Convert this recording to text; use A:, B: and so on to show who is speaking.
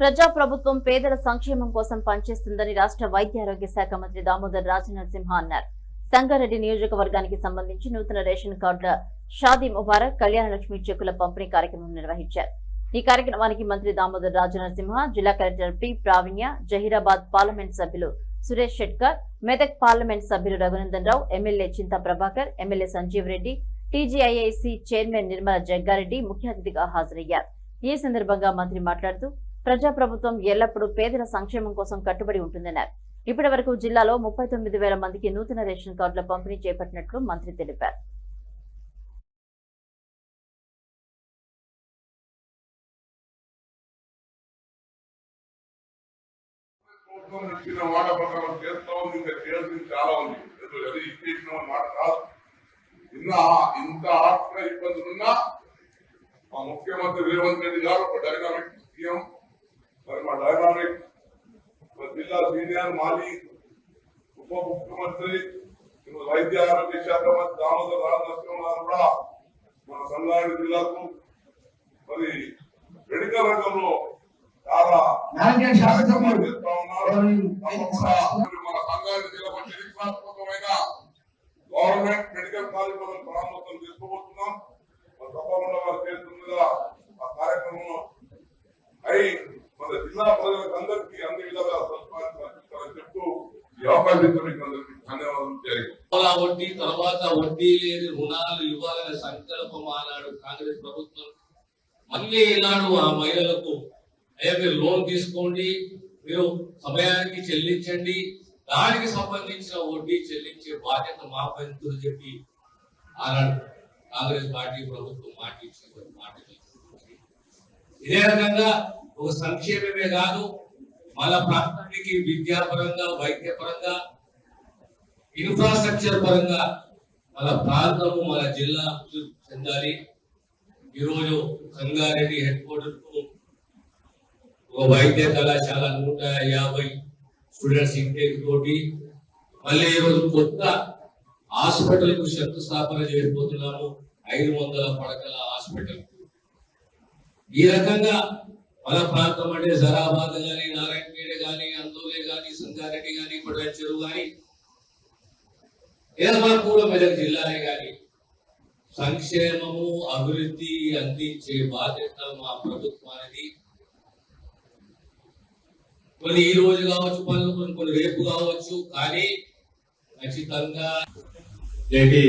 A: ప్రజా ప్రభుత్వం పేదల సంక్షేమం కోసం పనిచేస్తుందని రాష్ట్ర వైద్య ఆరోగ్య శాఖ మంత్రి దామోదర్ రాజనరసింహ అన్నారు. సంగారెడ్డి నియోజకవర్గానికి సంబంధించి నూతన రేషన్ కార్డుల షాదీ ముబారక్ కళ్యాణ లక్ష్మి చెక్కుల పంపిణీ కార్యక్రమం నిర్వహించారు. ఈ కార్యక్రమానికి మంత్రి దామోదర్ రాజనరసింహ జిల్లా collector P. Pravinya Zaheerabad parliament సభ్యులు సురేష్ షెట్కర్ మెదక్ పార్లమెంట్ సభ్యులు Raghunandan Rao MLA Chinta Prabhakar MLA Sanjeev Reddy TGIIC chairman Nirmala Jaggareddy ముఖ్య అతిథిగా హాజరయ్యారు. ఈ సందర్భంగా మంత్రి మాట్లాడుతూ ప్రజా ప్రభుత్వం ఎల్లప్పుడూ పేదల సంక్షేమం కోసం కట్టుబడి ఉంటుందన్నారు. ఇప్పటి వరకు జిల్లాలో ముప్పై తొమ్మిది వేల మందికి నూతన రేషన్ కార్డుల పంపిణీ చేపట్టినట్లు మంత్రి తెలిపారు.
B: ప్రభుత్వం ఇచ్చిన మాట ప్రకారం చేస్తా ఉంది ఇంకా చేయాల్సింది చాలా ఉంది అది ఇచ్చేసిన మాట కాదు ఇన్న ఇంత ఆర్థిక ఇబ్బందులున్నా మా ముఖ్యమంత్రి రేవంత్ రెడ్డి గారు ఒక డైనామిక్ సీఎం మరి మా డైనామిక్ సీనియర్ మాజీ ఉప ముఖ్యమంత్రి వైద్య ఆరోగ్య శాఖ మంత్రి దామోదర్ గారు కూడా మన సంగారెడ్డి జిల్లాకు మరి మెడికల్ రంగంలో చాలా చేస్తా ఉన్నారు. మన గవర్నమెంట్ మెడికల్ కాలేజ్ మనం ప్రారంభోత్సవం చేసుకోబోతున్నాం. మరి తప్పకుండా వారి చేతుల మీద ఆ కార్యక్రమం. అయి మన జిల్లా ప్రజలకు అందరికీ అన్ని విధాలుగా
C: అలా వడ్డీ తర్వాత వడ్డీ లేని రుణాలు ఇవ్వాలనే సంకల్పం ఆనాడు కాంగ్రెస్ ప్రభుత్వం మళ్ళీ ఈనాడు ఆ మహిళలకు అయ్యా మీరు లోన్ తీసుకోండి మీరు సమయానికి చెల్లించండి దానికి సంబంధించిన వడ్డీ చెల్లించే బాధ్యత మా పంతులు చెప్పి ఆనాడు కాంగ్రెస్ పార్టీ ప్రభుత్వం మాట ఇచ్చిన మాట ఇదే రకంగా ఒక సంక్షేమమే కాదు మన ప్రాంతానికి విద్యాపరంగా వైద్యపరంగా ఇన్ఫ్రాస్ట్రక్చర్ పరంగా మన ప్రాంతము మన జిల్లా అభివృద్ధి చెందాలి. ఈరోజు సంగారెడ్డి హెడ్ క్వార్టర్కు ఒక వైద్య కళాశాల నూట యాభై స్టూడెంట్స్ ఇంటేక్ తోటి మళ్ళీ ఈరోజు కొత్త హాస్పిటల్కు శంకుస్థాపన చేయబోతున్నాము. ఐదు వందల పడకల హాస్పిటల్. ఈ రకంగా మన ప్రాంతం అంటే జరాబాద్ కానీ నారాయణపేట కానీ అందోలే కానీ సంగారెడ్డి కానీ కొడ చెరువు కానీ ఏదో మన కూడా మెదక్ జిల్లానే కానీ సంక్షేమము అభివృద్ధి అందించే బాధ్యత మా ప్రభుత్వానికి కొన్ని ఈ రోజు కావచ్చు పనులు కొన్ని కొన్ని రేపు కావచ్చు కానీ ఖచ్చితంగా నేటి